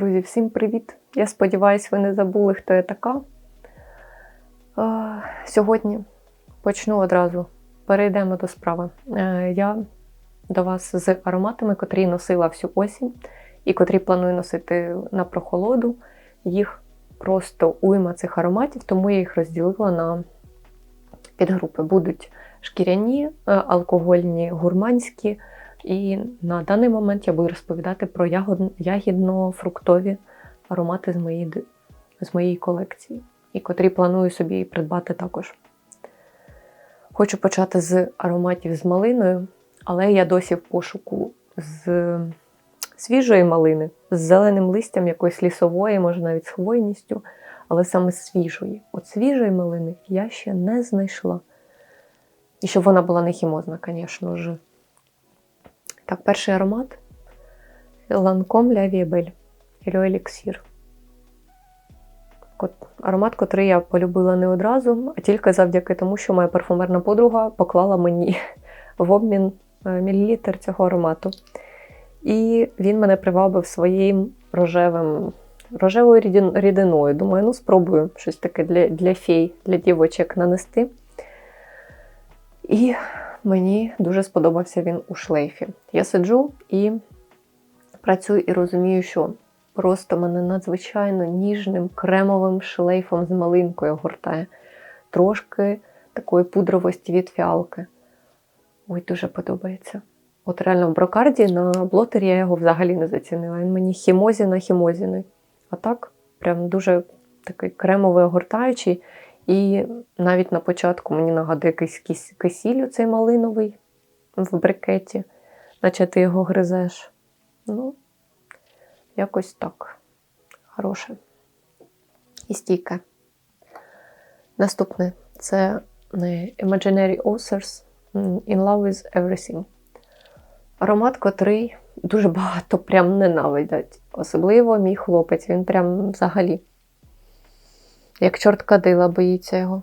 Друзі, всім привіт! Я сподіваюся, ви не забули, хто я така. Сьогодні почну одразу. Перейдемо до справи. Е, Я до вас з ароматами, котрі носила всю осінь і котрі планую носити на прохолоду. Їх просто уйма цих ароматів, тому я їх розділила на підгрупи. Будуть шкіряні, е, алкогольні, гурманські. І на даний момент я буду розповідати про ягідно-фруктові аромати з моєї, з моєї колекції, і котрі планую собі придбати також. Хочу почати з ароматів з малиною, але я досі в пошуку з свіжої малини, з зеленим листям якоїсь лісової, може навіть з хвойністю, але саме свіжої. От свіжої малини я ще не знайшла. І щоб вона була не хімозна, звісно ж. Так, перший аромат Belle Hello Elixir. Кот- Аромат, котрий я полюбила не одразу, а тільки завдяки тому, що моя парфумерна подруга поклала мені в обмін е, мілілітр цього аромату. І він мене привабив своїм рожевим, рожевою рідиною. Думаю, ну спробую щось таке для, для фей, для дівочок нанести. І мені дуже сподобався він у шлейфі. Я сиджу і працюю і розумію, що просто мене надзвичайно ніжним кремовим шлейфом з малинкою гортає. Трошки такої пудровості від фіалки. Ой, дуже подобається. От реально в брокарді на блотері я його взагалі не зацінила. Він мені хімозіна хімозіний. А так, прям дуже такий кремовий огортаючий. І навіть на початку мені нагадує якийсь кисіль цей малиновий в брикеті, наче ти його гризеш. Ну, якось так. Хороше. І стійке. Наступне це Imaginary Authors In Love with Everything. Аромат, котрий дуже багато прям ненавидять. Особливо мій хлопець. Він прям взагалі як чорт кадила боїться його.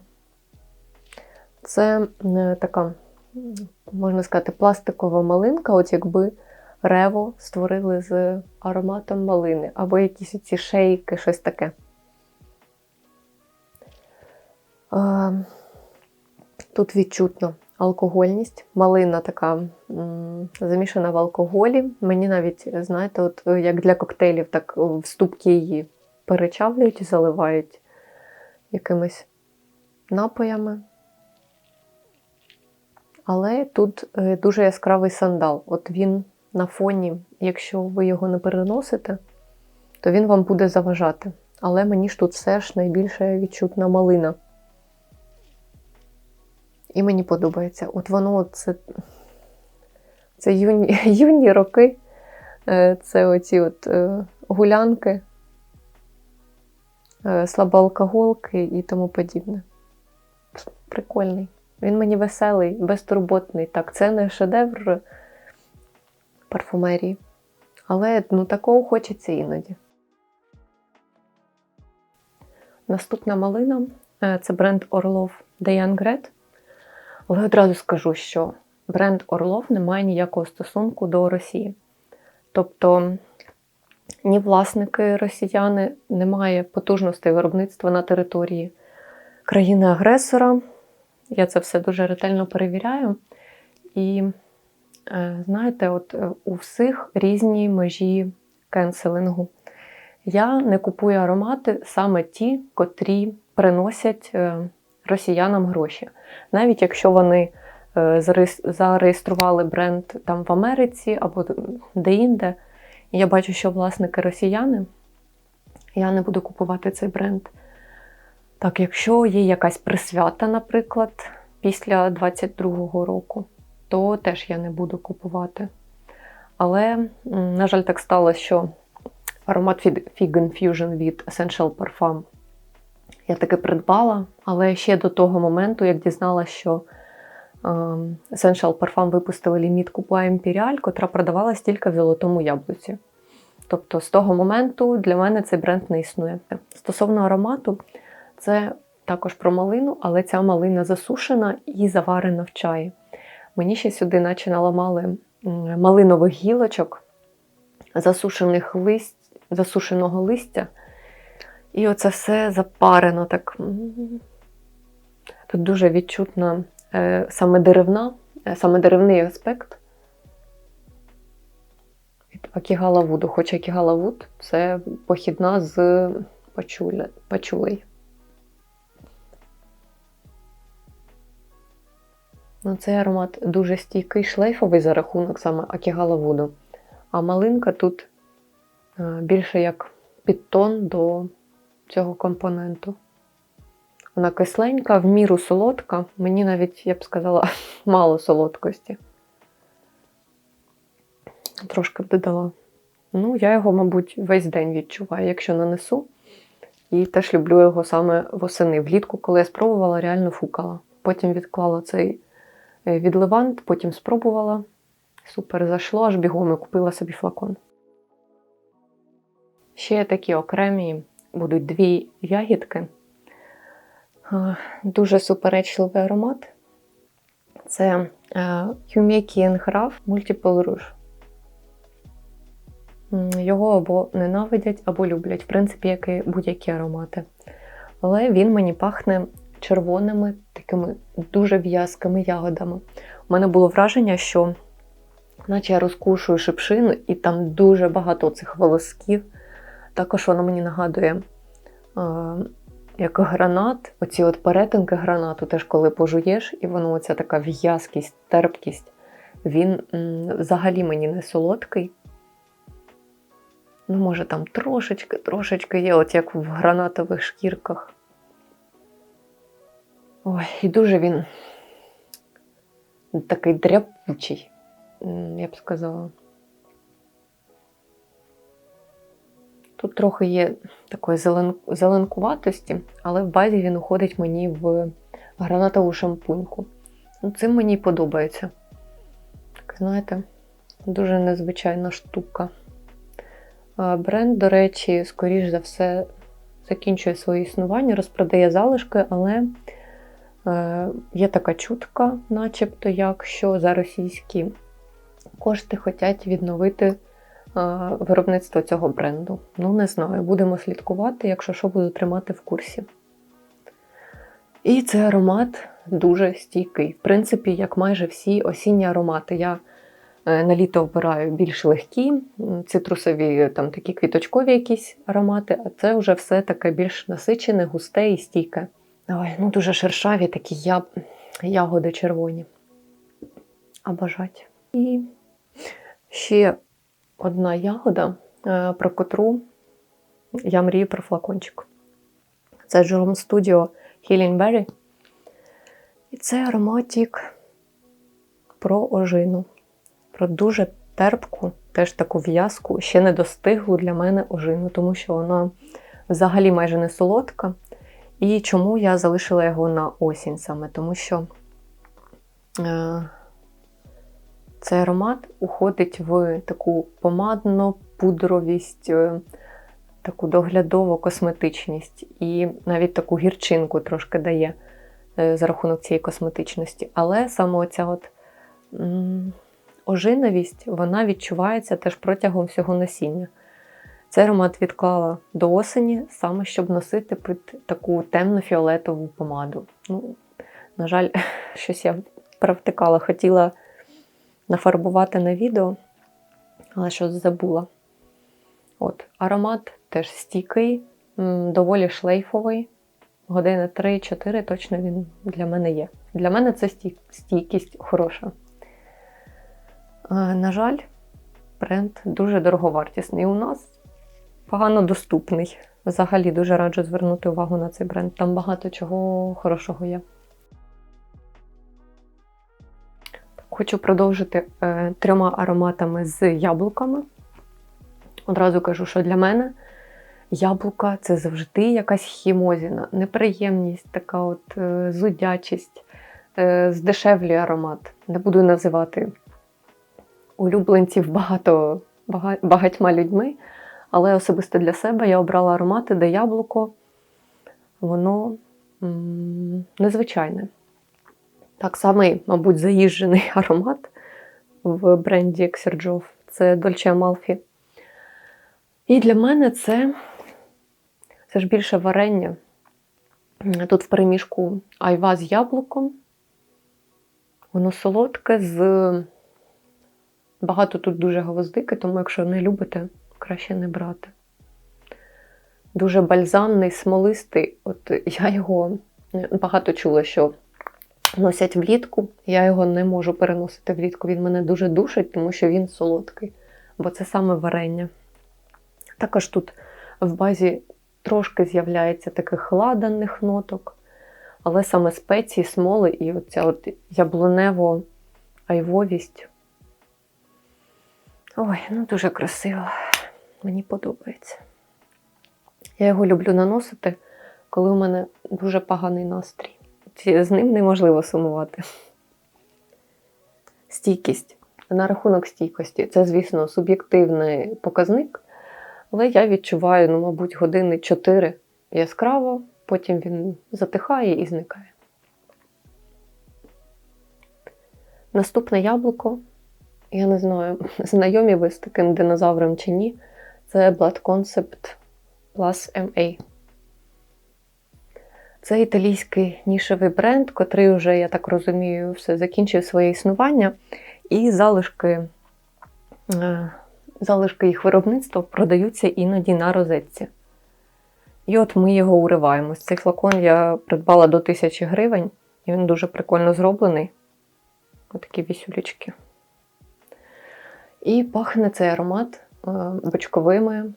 Це е, така, можна сказати, пластикова малинка, от якби рево створили з ароматом малини, або якісь ці шейки, щось таке. Тут відчутно алкогольність. Малина така замішана в алкоголі. Мені навіть, знаєте, от е, як для коктейлів, так е, в ступки її перечавлюють і заливають якимись напоями. Але тут е, дуже яскравий сандал. От він на фоні, якщо ви його не переносите, то він вам буде заважати. Але мені ж тут все ж найбільше відчутна малина. І мені подобається. От воно це, це юні, юні роки, е, це оці от е, гулянки, слабоалкоголки і тому подібне. Прикольний. Він мені веселий, безтурботний. Так, це не шедевр парфумерії. Але ну, такого хочеться іноді. Наступна малина е, це бренд Орлов Diane Gret. Але одразу скажу, що бренд Орлов не має ніякого стосунку до Росії. Тобто ні власники росіяни, немає потужностей виробництва на території країни-агресора. Я це все дуже ретельно перевіряю. І е, знаєте, от е, у всіх різні межі кенселингу. Я не купую аромати саме ті, котрі приносять е, росіянам гроші. Навіть якщо вони зареєстрували бренд там в Америці або де-інде, я бачу, що власники росіяни, я не буду купувати цей бренд. Так, якщо є якась присвята, наприклад, після 22-го року, то теж я не буду купувати. Але, на жаль, так сталося, що аромат Fig Infusion від Essential Parfum я таки придбала, але ще до того моменту, як дізналася, що Essential Parfum випустили лімітку по Imperial, котра продавалась тільки в золотому яблуці. Тобто з того моменту для мене цей бренд не існує. Стосовно аромату, це також про малину, але ця малина засушена і заварена в чаї. Мені ще сюди наче наламали малинових гілочок, засушених листь, засушеного листя. І оце все запарено так. Тут дуже відчутна саме деревна, е, саме деревний аспект від Акігала Вуду. Хоча Акігала це похідна з пачулей. Ну, цей аромат дуже стійкий, шлейфовий за рахунок саме Акігала Вуду. А малинка тут е, більше як підтон до цього компоненту. Вона кисленька, в міру солодка. Мені навіть, я б сказала, мало солодкості. Трошки б додала. Ну, я його, мабуть, весь день відчуваю, якщо нанесу. І теж люблю його саме восени. Влітку, коли я спробувала, реально фукала. Потім відклала цей е, відливант, потім спробувала. Супер зайшло, аж бігом і купила собі флакон. Ще такі окремі будуть дві ягідки. Е, Дуже суперечливий аромат. Це Humeki Graf Multiple Rouge. Його або ненавидять, або люблять, в принципі, як і будь-які аромати. Але він мені пахне червоними, такими дуже в'язкими ягодами. У мене було враження, що наче я розкушую шипшину, і там дуже багато цих волосків. Також воно мені нагадує, е, як гранат, оці от перетинки гранату, теж коли пожуєш, і воно оця така в'язкість, терпкість. Він взагалі мені не солодкий. Ну, може, там трошечки, трошечки є, от як в гранатових шкірках. Ой, і дуже він такий дряпучий, я б сказала. Тут трохи є такої зелен... зеленкуватості, але в базі він уходить мені в гранатову шампуньку. Ну, Цим мені подобається. Так, знаєте, дуже незвичайна штука. Бренд, до речі, скоріш за все, закінчує своє існування, розпродає залишки, але е, є така чутка, начебто, як що за російські кошти хочуть відновити виробництво цього бренду. Ну, не знаю, будемо слідкувати, якщо що, буду тримати в курсі. І цей аромат дуже стійкий. В принципі, як майже всі осінні аромати. Я е, на літо обираю більш легкі, цитрусові, там такі квіточкові якісь аромати, а це вже все таке більш насичене, густе і стійке. Ой, ну дуже шершаві такі яб... ягоди червоні. А бажать. І ще одна ягода, е, про котру я мрію про флакончик. Це Jerome Studio Healing Berry. І це ароматик про ожину. Про дуже терпку, теж таку в'язку, ще не достиглу для мене ожину, тому що вона взагалі майже не солодка. І чому я залишила його на осінь саме? Тому що е, цей аромат уходить в таку помадно-пудровість, е, таку доглядову косметичність і навіть таку гірчинку трошки дає е, за рахунок цієї косметичності. Але саме оця от ожиновість, вона відчувається теж протягом всього носіння. Цей аромат відклала до осені, саме щоб носити під таку темно-фіолетову помаду. Ну, на жаль, щось я провтикала, хотіла нафарбувати на відео, але щось забула. От, аромат теж стійкий, доволі шлейфовий. Години 3-4 точно він для мене є. Для мене це стійкість хороша. На жаль, бренд дуже дороговартісний. У нас погано доступний. Взагалі дуже раджу звернути увагу на цей бренд. Там багато чого хорошого є. Хочу продовжити е, трьома ароматами з яблуками. Одразу кажу, що для мене яблука це завжди якась хімозіна, неприємність, така от е, зудячість, е, здешевлює аромат. Не буду називати улюбленців багато, бага- багатьма людьми, але особисто для себе я обрала аромати, де яблуко, воно м, незвичайне. Так само, мабуть, заїжджений аромат в бренді Exerjof. Це Dolce Amalfi. І для мене це, це ж більше варення. Тут в переміжку айва з яблуком. Воно солодке з. Багато тут дуже гвоздики, тому якщо не любите, краще не брати. Дуже бальзамний, смолистий. От я його багато чула, що носять влітку. Я його не можу переносити влітку. Він мене дуже душить, тому що він солодкий, бо це саме варення. Також тут в базі трошки з'являється таких ладаних ноток, але саме спеції, смоли і оця от яблунево айвовість. Ой, ну дуже красиво. Мені подобається. Я його люблю наносити, коли у мене дуже поганий настрій. З ним неможливо сумувати. Стійкість. На рахунок стійкості. Це, звісно, суб'єктивний показник, але я відчуваю, ну, мабуть, години 4 яскраво, потім він затихає і зникає. Наступне яблуко, я не знаю, знайомі ви з таким динозавром чи ні, це Blood Concept Plus MA. Це італійський нішевий бренд, котрий вже, я так розумію, все закінчив своє існування, і залишки е, залишки їх виробництва продаються іноді на розетці. І от ми його уриваємо. Цей флакон я придбала до 1000 гривень, і він дуже прикольно зроблений. Отакі вісюлечки. І пахне цей аромат е, бочковими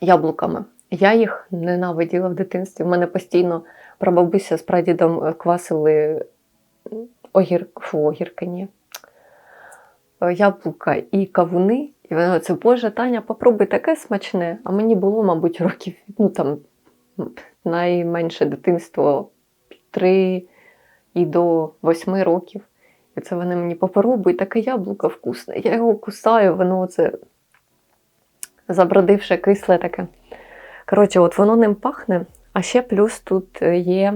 яблуками. Я їх ненавиділа в дитинстві. У мене постійно прабабуся з прадідом е, квасили огір... Фу, огірки. Е, яблука і кавуни. І вона це, Боже, Таня, попробуй таке смачне. А мені було, мабуть, років, ну там найменше дитинство 3 і до 8 років. І це вони мені попробуй, таке яблуко вкусне. Я його кусаю, воно це забродивше кисле таке. Коротше, от воно ним пахне, а ще плюс тут є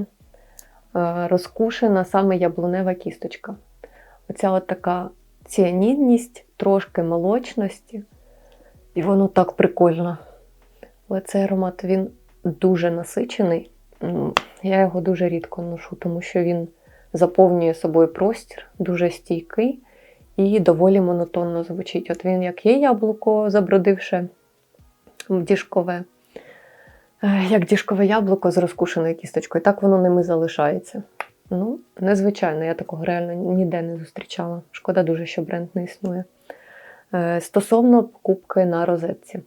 е, розкушена саме яблунева кісточка. Оця от така ціанідність, трошки молочності. І воно так прикольно. Але цей аромат він дуже насичений. Я його дуже рідко ношу, тому що він заповнює собою простір, дуже стійкий і доволі монотонно звучить. От він, як є яблуко, забродивше діжкове, е, як діжкове яблуко з розкушеною кісточкою, так воно ними залишається. Ну, незвичайно, я такого реально ніде не зустрічала. Шкода дуже, що бренд не існує. Е, стосовно покупки на розетці.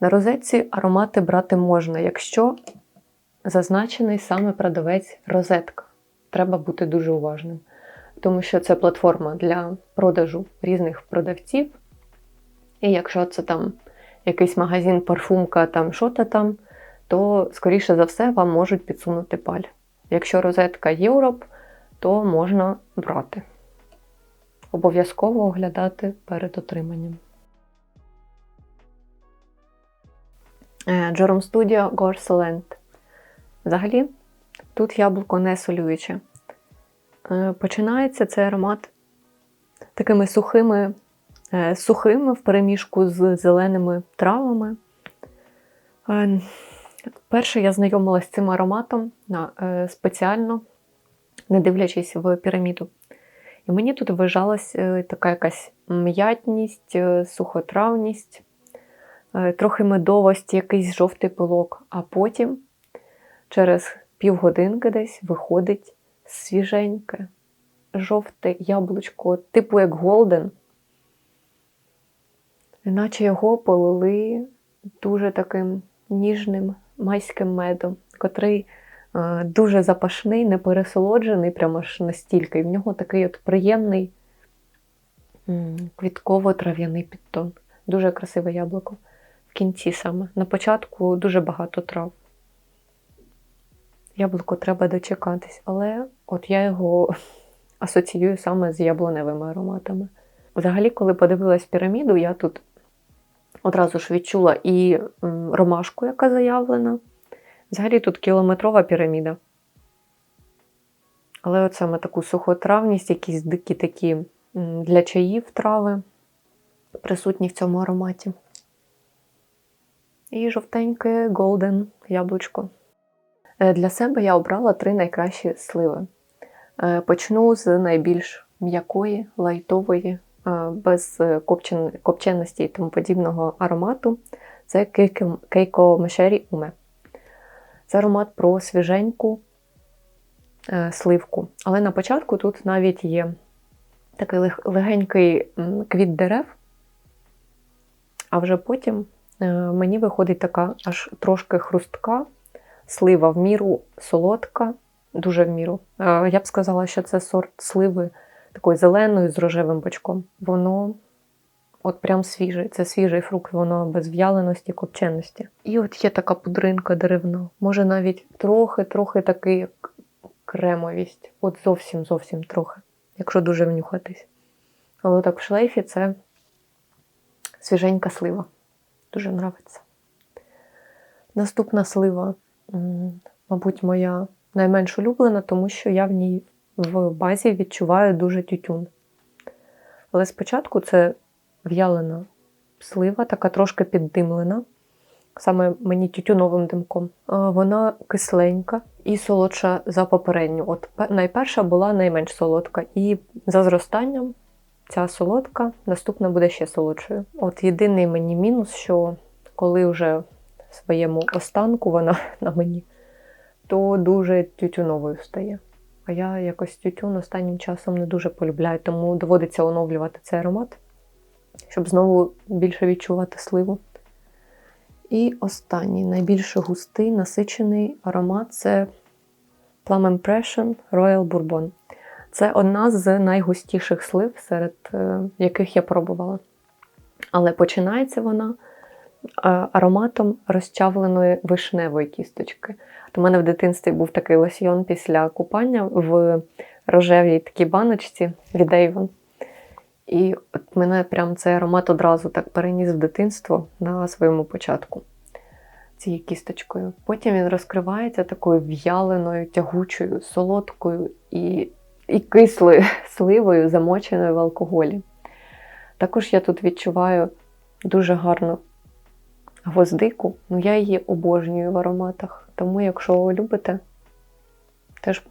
На розетці аромати брати можна, якщо зазначений саме продавець розетка. Треба бути дуже уважним, тому що це платформа для продажу різних продавців. І якщо це там якийсь магазин, парфумка, там що-то там, то, скоріше за все, вам можуть підсунути паль. Якщо розетка Європ, то можна брати. Обов'язково оглядати перед отриманням. Джером Studio Gorsolent. Взагалі, тут яблуко не солююче. Е, починається цей аромат такими сухими, е, сухими в переміжку з зеленими травами. Е, перше я знайомилася з цим ароматом спеціально, не дивлячись в піраміду. І мені тут вважалась така якась м'ятність, сухотравність, трохи медовості, якийсь жовтий пилок, а потім через півгодинки десь виходить свіженьке, жовте яблучко, типу як голден, іначе його полили дуже таким ніжним майським медом, котрий е, дуже запашний, не пересолоджений, прямо аж настільки. І в нього такий от приємний квітково-трав'яний підтон. Дуже красиве яблуко. В кінці саме. На початку дуже багато трав яблуко треба дочекатись, але от я його асоціюю саме з яблуневими ароматами. Взагалі, коли подивилась піраміду, я тут одразу ж відчула і ромашку, яка заявлена. Взагалі тут кілометрова піраміда. Але от саме таку сухотравність, якісь дикі такі для чаїв трави присутні в цьому ароматі. І жовтеньке голден яблучко. Е, Для себе я обрала три найкращі сливи. Е, Почну з найбільш м'якої, лайтової, без е, копчен- копченості і тому подібного аромату. Це кейко- мешері уме. Це аромат про свіженьку е, сливку. Але на початку тут навіть є такий легенький квіт дерев, а вже потім е, мені виходить така аж трошки хрустка, слива в міру солодка, дуже в міру. Е, Я б сказала, що це сорт сливи такої зеленої з рожевим бочком. Воно от прям свіжий. Це свіжий фрукт, воно без в'яленості, копченості. І от є така пудринка деревна. Може навіть трохи-трохи такий як кремовість. От зовсім зовсім трохи, якщо дуже внюхатись. Але так в шлейфі це свіженька слива. Дуже нравиться. Наступна слива, мабуть, моя найменш улюблена, тому що я в ній в базі відчуваю дуже тютюн. Але спочатку це в'ялена слива, така трошки піддимлена. Саме мені тютюновим димком. Вона кисленька і солодша за попередню. От найперша була найменш солодка. І за зростанням ця солодка, наступна буде ще солодшою. От єдиний мені мінус, що коли вже в своєму останку вона на мені, то дуже тютюновою стає. А я якось тютюн останнім часом не дуже полюбляю, тому доводиться оновлювати цей аромат, щоб знову більше відчувати сливу. І останній, найбільш густий, насичений аромат це Plum Impression Royal Bourbon. Це одна з найгустіших слив, серед е, яких я пробувала. Але починається вона ароматом розчавленої вишневої кісточки. У мене в дитинстві був такий лосьйон після купання в рожевій такій баночці від Avon. І от мене прям цей аромат одразу так переніс в дитинство на своєму початку цією кісточкою. Потім він розкривається такою в'яленою, тягучою, солодкою і, і кислою сливою, замоченою в алкоголі. Також я тут відчуваю дуже гарну гвоздику. Ну, я її обожнюю в ароматах. Тому, якщо любите, теж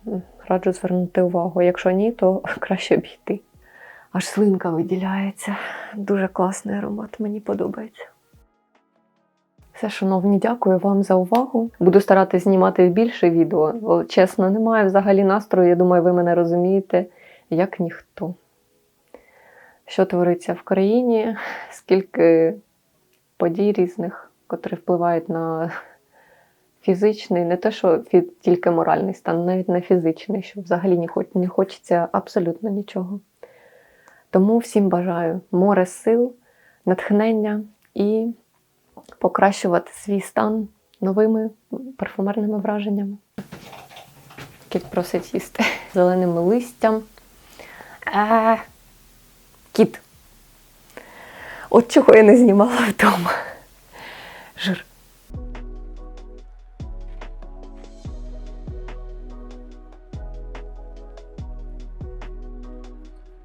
раджу звернути увагу. Якщо ні, то краще обійти. Аж слинка виділяється. Дуже класний аромат, мені подобається. Все, шановні, дякую вам за увагу. Буду старатися знімати більше відео. Чесно, немає взагалі настрою. Я думаю, ви мене розумієте, як ніхто. Що твориться в країні, скільки подій різних, котрі впливають на фізичний, не те, що тільки моральний стан, навіть на фізичний, що взагалі не, хоч, не хочеться абсолютно нічого. Тому всім бажаю море сил, натхнення і покращувати свій стан новими парфумерними враженнями. Кіт просить їсти зеленим листям. Е, кіт. От чого я не знімала вдома. Жир.